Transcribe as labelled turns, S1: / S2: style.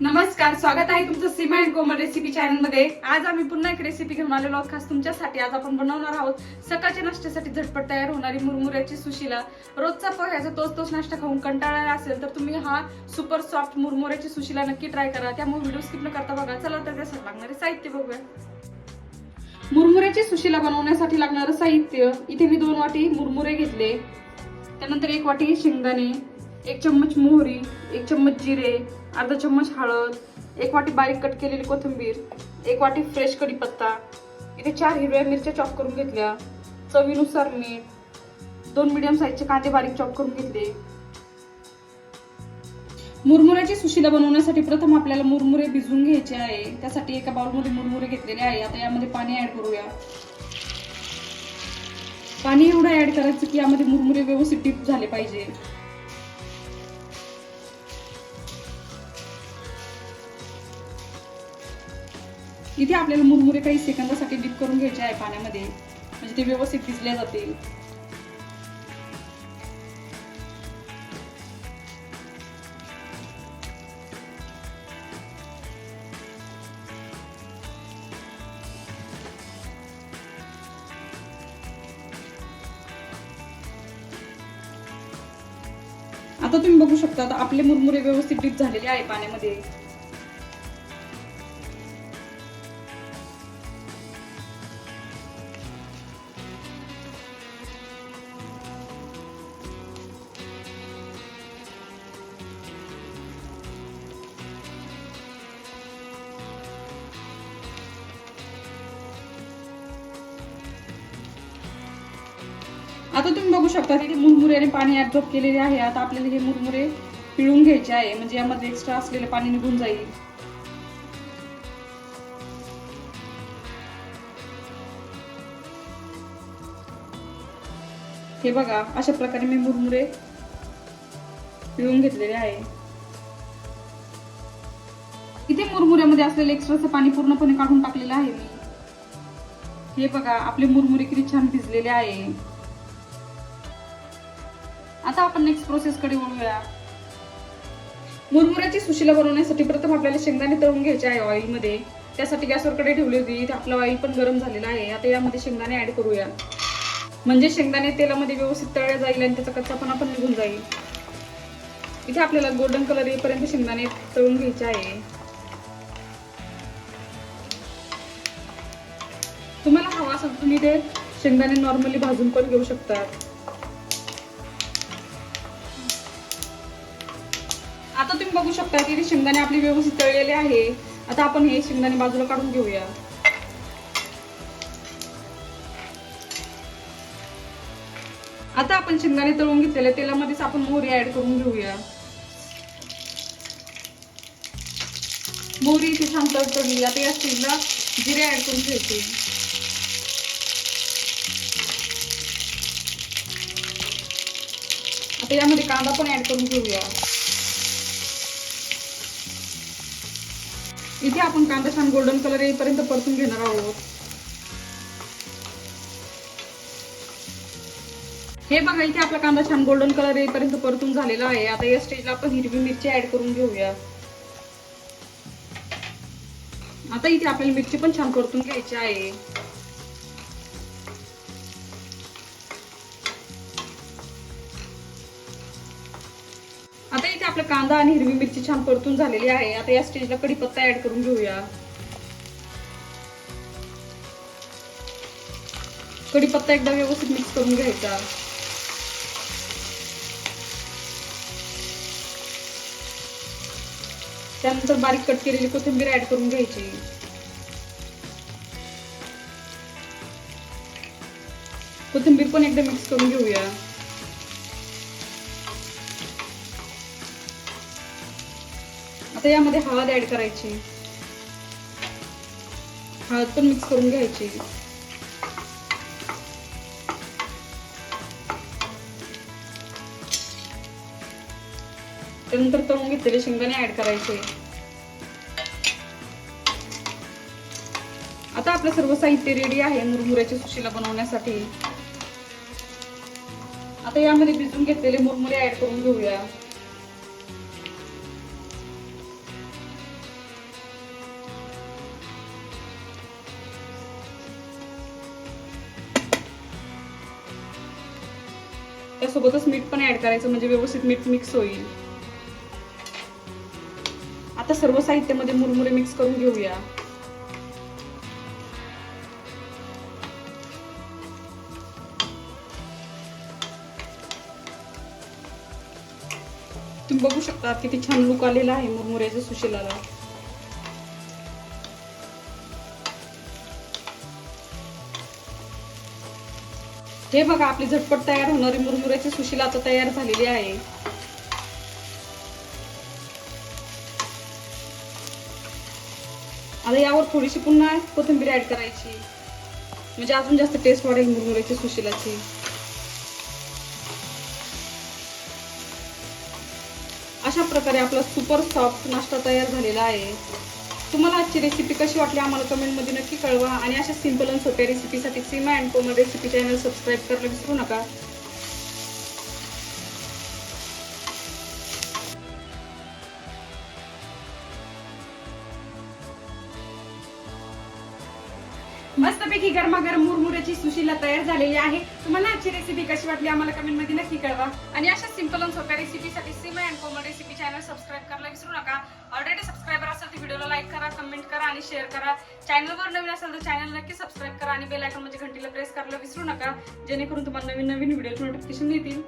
S1: नमस्कार स्वागत आहे तुमचं सीमा अँड कोमल रेसिपी चॅनलमध्ये. आज आम्ही पुन्हा एक रेसिपी घेऊन आलेलो आहोत. खास तुमच्यासाठी आज आपण बनवणार आहोत सकाळच्या नाश्त्यासाठी झटपट तयार होणारी मुरमुऱ्याची सुशीला. रोजचा पोह्याचा तोच तोच नाश्ता खाऊन कंटाळा असेल तर तुम्ही हा सुपर सॉफ्ट मुरमुऱ्याची सुशीला नक्की ट्राय करा. त्यामुळे व्हिडिओ स्किप न करता बघा. चला तर त्यासाठी लागणारे साहित्य बघूया. मुरमुऱ्याची सुशीला बनवण्यासाठी लागणारं साहित्य. इथे मी दोन वाटी मुरमुरे घेतले. त्यानंतर एक वाटी शेंगदाणे एक चम्मच मोहरी एक चम्मच जिरे अर्धा चम्मच हळद एक वाटी बारीक कट केलेली कोथिंबीर एक वाटी फ्रेश कढीपत्ता इथे चार हिरव्या मिरच्या चॉप करून घेतल्या चवीनुसार मीठ दोन मिडियम साईजचे कांदे बारीक चॉप करून घेतले. मुरमुऱ्याची सुशीला बनवण्यासाठी प्रथम आपल्याला मुरमुरे भिजवून घ्यायचे आहे. त्यासाठी एका बाउलमध्ये मुरमुरे घेतलेले आहे. आता यामध्ये पाणी ऍड करूया. पाणी एवढं ऍड करायचं की यामध्ये मुरमुरे व्यवस्थित डीप झाले पाहिजे. इथे आपल्याला मुरमुरे काही सेकंदासाठी डीप करून घ्यायचे आहे पाण्यामध्ये. म्हणजे ते व्यवस्थित भिजले जातील. आता तुम्ही बघू शकता आपले मुरमुरे व्यवस्थित डीप झालेले आहे पाण्यामध्ये. आता तुम्ही बघू शकता तिथे मुरमुऱ्याने पाणी ऍब्झॉर्ब केलेले आहे. आता आपल्याला हे मुरमुरे पिळून घ्यायचे आहे. म्हणजे यामध्ये एक्स्ट्रा असलेले पाणी निघून जाईल. हे बघा अशा प्रकारे मी मुरमुरे पिळून घेतलेले आहे. इथे मुरमुऱ्यामध्ये असलेले एक्स्ट्राचं पाणी पूर्णपणे काढून टाकलेलं आहे मी. हे बघा आपले मुरमुरे किती छान भिजलेले आहे. आता आपण नेक्स्ट प्रोसेस कडे वळूया. मुरमुऱ्याची सुशीला बनवण्यासाठी प्रथम आपल्याला शेंगदाणे तळून घ्यायचे आहे ऑइलमध्ये. त्यासाठी गॅसवर कडे ठेवली होती. इथे आपलं ऑइल पण गरम झालेलं आहे. आता यामध्ये शेंगदाणे ऍड करूया. म्हणजे शेंगदाणे तेलामध्ये व्यवस्थित तळल्या जाईल आणि त्याचा कच्चापणा पण निघून जाईल. इथे आपल्याला गोल्डन कलर येईपर्यंत शेंगदाणे तळून घ्यायचे आहे. तुम्हाला हवा असेल तुम्ही ते शेंगदाणे नॉर्मली भाजून पण घेऊ शकतात. आता तुम्ही बघू शकता की शेंगदाणे आपले व्यवस्थित तळलेले आहे. आता आपण हे शेंगदाणे बाजूला काढून घेऊया. आता आपण शेंगदाणे तळून घेतलेले तेलामध्येच आपण मोहरी ऍड करून घेऊया. मोहरी इथे छान तळतळली आता या स्टीलला जिरे ऍड करून घ्यायचे. आता यामध्ये कांदा पण ऍड करून घेऊया. इथे आपण कांदा छान गोल्डन कलर येईपर्यंत परतून घेणार आहोत. हे बघा इथे आपला कांदा छान गोल्डन कलर येईपर्यंत परतून झालेला आहे. आता या स्टेजला आपण हिरवी मिरची ऍड करून घेऊया. आता इथे आपल्याला मिरची पण छान परतून घ्यायची आहे. कांदा आणि हिरवी मिरची छान परतून झालेली आहे. आता या स्टेजला कढीपत्ता ऍड करून घेऊया. कढीपत्ता एकदा व्यवस्थित मिक्स करून घ्यायचा. त्यानंतर बारीक कट केलेली कोथिंबीर ऍड करून घ्यायची. कोथिंबीर पण एकदा मिक्स करून घेऊया. आता यामध्ये हळद ऍड करायची. हळद पण मिक्स करून घ्यायची. त्यानंतर तळून घेतलेले शेंगदाणे ऍड करायचे. आता आपलं सर्व साहित्य रेडी आहे मुरमुऱ्याच्या सुशीला बनवण्यासाठी. आता यामध्ये भिजून घेतलेले मुरमुरे ऍड करून घेऊया. त्यासोबतच मीठ पण ऍड करायचं म्हणजे व्यवस्थित मीठ मिक्स होईल. आता सर्व साहित्यामध्ये मुरमुरे मिक्स करून घेऊया. तुम्ही बघू शकता किती छान लुक आलेला आहे मुरमुऱ्याच्या सुशिलाला. हे बघा आपली झटपट तयार होणारी मुरमुऱ्याची सुशिला आता तयार झालेली आहे. आता यावर थोडीशी पुन्हा कोथिंबीर ऍड करायची. म्हणजे अजून जास्त टेस्ट वाढेल मुरमुऱ्याची सुशिलाची. अशा प्रकारे आपला सुपर सॉफ्ट नाश्ता तयार झालेला आहे. तुम्हाला आजची रेसिपी कशी वाटली आम्हाला कमेंटमध्ये नक्की कळवा. आणि अशा सिंपल आणि सोप्या रेसिपीसाठी Seema and Komal recipe channel subscribe करायला विसरू नका. मस्तपैकी गरमागरम मुरमुऱ्याची सुशीला तयार झालेली आहे. तुम्हाला आजची रेसिपी कशी वाटली आम्हाला कमेंटमध्ये नक्की कळवा. आणि अशा सिंपल आणि सोप्या रेसिपीसाठी Seema and Komal recipe channel subscribe करायला विसरू आणि शेअर करा. चॅनलवर नवीन असेल तर चॅनल नक्की सबस्क्राईब करा आणि बेल आयकॉन म्हणजे घंटीला प्रेस करायला विसरू नका. जेणेकरून तुम्हाला नवीन नवीन व्हिडिओ नोटिफिकेशन येतील.